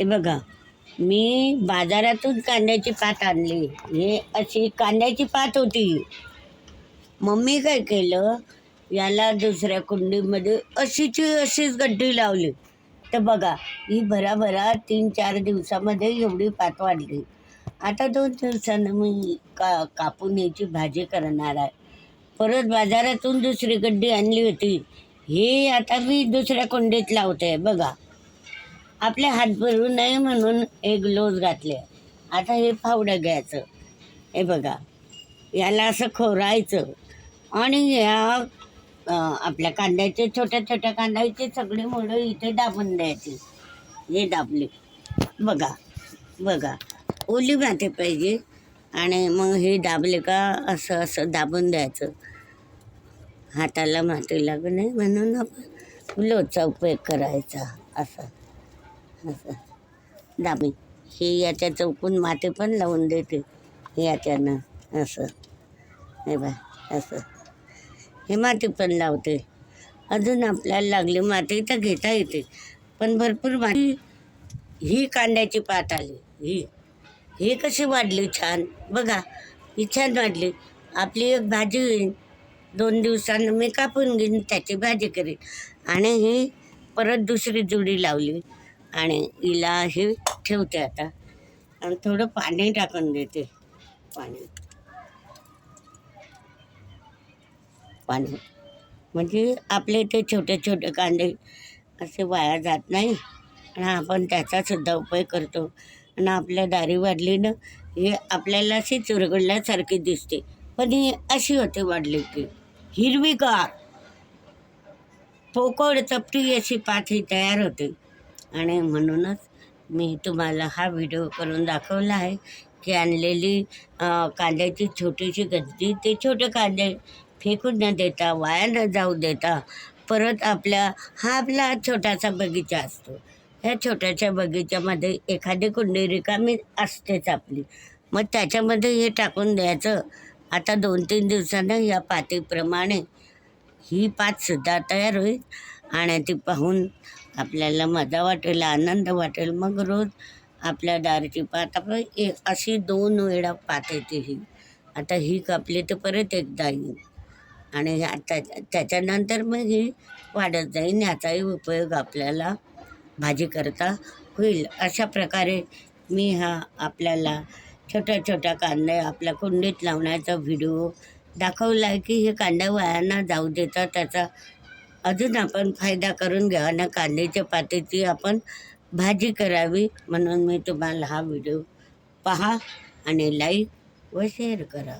हे बघा मी बाजारातून कांद्याची पात आणली. हे अशी कांद्याची पात होती. मम्मी काय केलं याला दुसऱ्या कुंडीमध्ये अशीची अशीच गड्डी लावली. तर बघा ही भराभरा तीन चार दिवसामध्ये एवढी पात वाढली. आता दोन दिवसानं मी का कापून याची भाजी करणार आहे. परत बाजारातून दुसरी गड्डी आणली होती. हे आता मी दुसऱ्या कुंडीत लावते बघा. आपले हात भरू नये म्हणून एक ग्लोव्ज घातले. आता हे फावडं घ्यायचं. हे बघा. याला असं खोरायचं. आणि या आपल्या कांद्याचे छोट्या छोट्या कांद्याचे सगळे मोडं इथे दाबून द्यायची. हे दाबले. बघा. बघा. ओली माती पाहिजे. आणि मग हे दाबले का असं असं दाबून द्यायचं. हाताला माती लागू नये म्हणून आपण लोचा उपयोग करायचा. असं. असं दाबी. हे याच्या चौकून माती पण लावून देते. याच्यानं असं. हे बा असं. हे माती पण लावते. अजून आपल्याला लागली माती तर घेता येते. पण भरपूर माती ही कांद्याची पात आली. ही. ही कशी वाढली छान. बघा ही छान वाढली. आपली एक भाजी होईल दोन दिवसानं मी कापून घेईन त्याची भाजी करीन. आणि ही परत दुसरी जुडी लावली. आणि हिला हे ठेवते आता. आणि थोडं पाणी टाकून देते. पाणी. पाणी. म्हणजे आपले ते छोटे छोटे कांदे असे वाया जात नाही. आणि आपण त्याचासुद्धा उपयोग करतो. आणि आपल्या दारी वाढली ना हे आपल्याला अशी चुरगडल्यासारखी दिसते. पण ही अशी होते वाढली की हिरवीगार. पोकळ चपटी अशी पात ही तयार होते. आणि म्हणूनच मी तुम्हाला हा व्हिडिओ करून दाखवला आहे की आणलेली कांद्याची छोटीशी गद्दी ते छोटे कांदे फेकून न देता वाया न जाऊ देता परत आपल्या हा आपला छोटासा बगीचा असतो. ह्या छोट्याशा बगीच्यामध्ये एखादी कुंडी रिकामी असतेच आपली. मग त्याच्यामध्ये हे टाकून द्यायचं. आता दोन तीन दिवसानं या पातीप्रमाणे ही पातसुद्धा तयार होईल. आणि ती पाहून आपल्याला मजा वाटेल आनंद वाटेल. मग रोज आपल्या दारची पात आपण एक अशी दोन वेळा पात येते ही. आता ही कापली तर परत एकदा येईल. आणि आता त्या- त्याच्यानंतर मग ही वाढत जाईल. याचाही उपयोग आपल्याला भाजी करता होईल. अशा प्रकारे मी हा आपल्याला छोट्या छोट्या कांद्या आपल्या कुंडीत लावण्याचा व्हिडिओ दाखवला आहे की हे कांदा वायांना जाऊ देता त्याचा अजून आपण फायदा करून घ्यावा. ना कांद्याच्या पातीची आपण भाजी करावी. म्हणून मी तुम्हाला हा व्हिडिओ पहा आणि लाईक व शेअर करा.